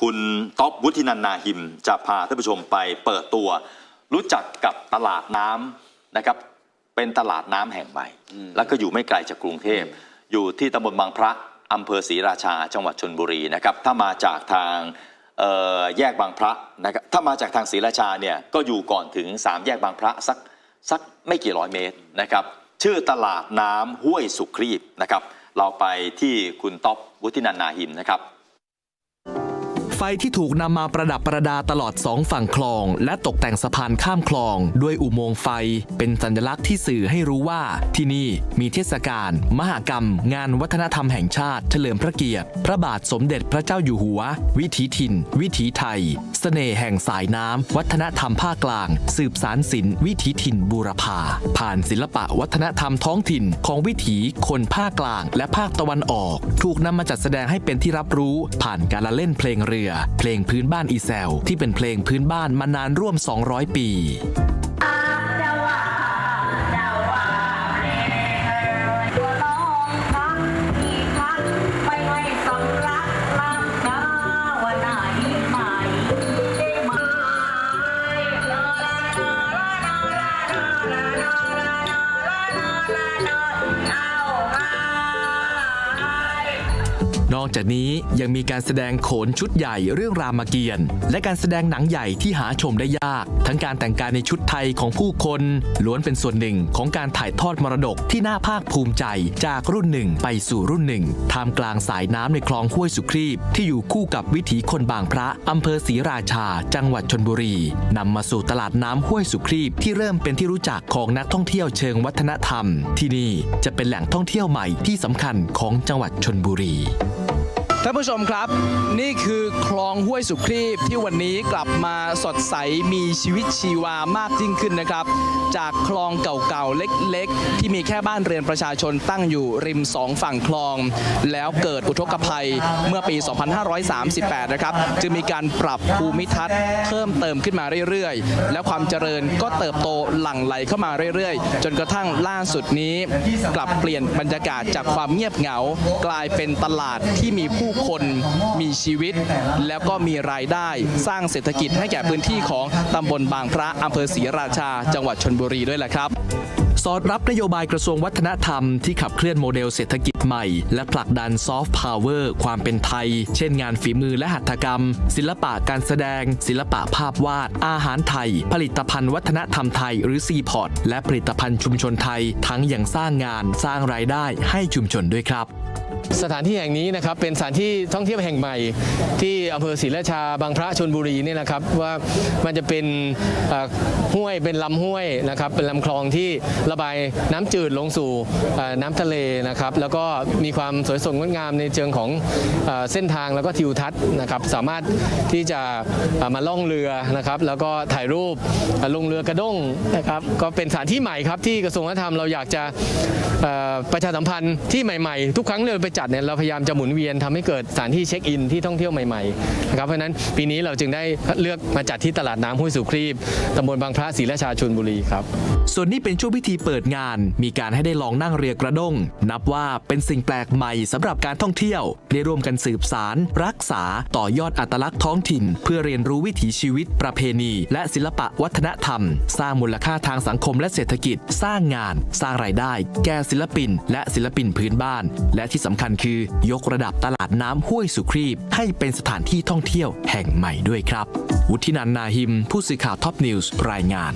คุณท็อปวุฒินันนาหิม จะพาท่านผู้ชมไปเปิดตัว รู้จักกับตลาดน้ำนะครับ เป็นตลาดน้ำแห่งใหม่ แล้วก็อยู่ไม่ไกลจากกรุงเทพ อยู่ที่ตำบลบางพระอำเภอศรีราชาจังหวัดชนบุรีนะครับ ถ้ามาจากทางเอ่อแยกบางพระนะครับ ถ้ามาจากทางศรีราชาเนี่ยก็อยู่ก่อนถึง 3 แยกบางพระสักสักไม่กี่ร้อยเมตรนะครับ ชื่อตลาดน้ำห้วยสุครีบนะครับ เราไปที่คุณต๊อบวุฒินันนาหิมนะครับ ไฟที่ถูกนำมาประดับประดาตลอดสองฝั่งคลอง และตกแต่งสะพานข้ามคลอง ด้วยอุโมงค์ไฟ เป็นสัญลักษณ์ที่สื่อให้รู้ว่า ที่นี่มีเทศกาลมหกรรม งานวัฒนธรรมแห่งชาติ เฉลิมพระเกียรติ พระบาทสมเด็จพระเจ้าอยู่หัว วิถีถิ่น วิถีไทยเสน่ห์แห่งสายน้ำวัฒนธรรมภาคกลาง สืบสารศิลป์วิถีถิ่นบูรพาผ่านศิลปะวัฒนธรรมท้องถิ่นของวิถีคนภาคกลาง และภาคตะวันออก ถูกนำมาจัดแสดงให้เป็นที่รับรู้ผ่านการละเล่นเพลงเรือเพลงพื้นบ้านอีแซวที่เป็นเพลงพื้นบ้านมานานร่วม 200 ปี นอกจากนี้ยังมีการแสดงโขนชุดใหญ่เรื่องรามเกียรติ์และการแสดงหนังใหญ่ที่หาชมได้ยาก ทั้งการแต่งกายในชุดไทยของผู้คนล้วนเป็นส่วนหนึ่งของการถ่ายทอดมรดกที่น่าภาคภูมิใจจากรุ่นหนึ่งไปสู่รุ่นหนึ่งท่ามกลางสายน้ำในคลองห้วยสุครีบ ที่อยู่คู่กับวิถีคนบางพระอำเภอศรีราชา จังหวัดชนบุรีนำมาสู่ตลาดน้ำห้วยสุครีบที่เริ่มเป็นที่รู้จักของนักท่องเที่ยวเชิงวัฒนธรรม ที่นี่จะเป็นแหล่งท่องเที่ยวใหม่ที่สำคัญของจังหวัดชนบุรี ท่านผู้ชมครับ นี่คือคลองห้วยสุครีบที่วันนี้กลับมาสดใสมีชีวิตชีวามากยิ่งขึ้นนะครับ จากคลองเก่าๆเล็กๆ ที่มีแค่บ้านเรือนประชาชนตั้งอยู่ริมสองฝั่งคลอง แล้วเกิดอุทกภัยเมื่อปี 2538 นะครับ จึงมีการปรับภูมิทัศน์เพิ่มเติมขึ้นมาเรื่อยๆ แล้วความเจริญก็เติบโตหลั่งไหลเข้ามาเรื่อยๆ จนกระทั่งล่าสุดนี้ กลับเปลี่ยนบรรยากาศจากความเงียบเหงา กลายเป็นตลาดที่มีผู้คนมีชีวิต แล้วก็มีรายได้สร้างเศรษฐกิจให้แก่พื้นที่ของตำบลบางพระอำเภอศรีราชา จังหวัดชนบุรีด้วยแหละครับสอดรับนโยบายกระทรวงวัฒนธรรมที่ขับเคลื่อนโมเดลเศรษฐกิจใหม่ และผลักดันซอฟต์พาวเวอร์ความเป็นไทย เช่นงานฝีมือและหัตถกรรม ศิลปะการแสดง ศิลปะภาพวาด อาหารไทย ผลิตภัณฑ์วัฒนธรรมไทย หรือซีพอร์ตและผลิตภัณฑ์ชุมชนไทย ทั้งยังสร้างงานสร้างรายได้ให้ชุมชนด้วยครับสถานที่แห่งนี้นะครับเป็นสถานที่ท่องเที่ยวแห่งใหม่ ที่อำเภอศรีราชาบางพระชนบุรีนี่นะครับว่ามันจะเป็นห้วยเป็นลำห้วยนะครับเป็นลำคลองที่ระบายน้ำจืดลงสู่น้ำทะเลนะครับแล้วก็มีความสวยสดงดงามในเชิงของเส้นทางแล้วก็ทิวทัศน์นะครับสามารถที่จะมาล่องเรือนะครับแล้วก็ถ่ายรูปลงเรือกระด้งนะครับก็เป็นสถานที่ใหม่ครับที่กระทรวงวัฒนธรรมเราอยากจะประชาสัมพันธ์ที่ใหม่ๆ ทุกครั้งเราไปจัดเนี่ยเราพยายามจะหมุนเวียนทำให้เกิดสถานที่เช็คอินที่ท่องเที่ยวใหม่ๆนะครับเพราะนั้นปีนี้เราจึงได้เลือกมาจัดที่ตลาดน้ำห้วยสุครีบตำบลบางพระศรีราชาชลบุรีครับส่วนนี้เป็นช่วงพิธีเปิดงาน มีการให้ได้ลองนั่งเรือกระด้ง นับว่าเป็นสิ่งแปลกใหม่สำหรับการท่องเที่ยวได้ร่วมกันสืบสาร รักษาต่อยอดอัตลักษณ์ท้องถิ่น เพื่อเรียนรู้วิถีชีวิตประเพณี และศิลปะวัฒนธรรม สร้างมูลค่าทางสังคมและเศรษฐกิจ สร้างงาน สร้างรายได้ แก่ศิลปิน และศิลปินพื้นบ้าน และที่สำคัญคือยกระดับตลาดน้ำห้วยสุครีบ ให้เป็นสถานที่ท่องเที่ยวแห่งใหม่ด้วยครับ วุฒินันนาหิม ผู้สื่อข่าวท็อปนิวส์รายงาน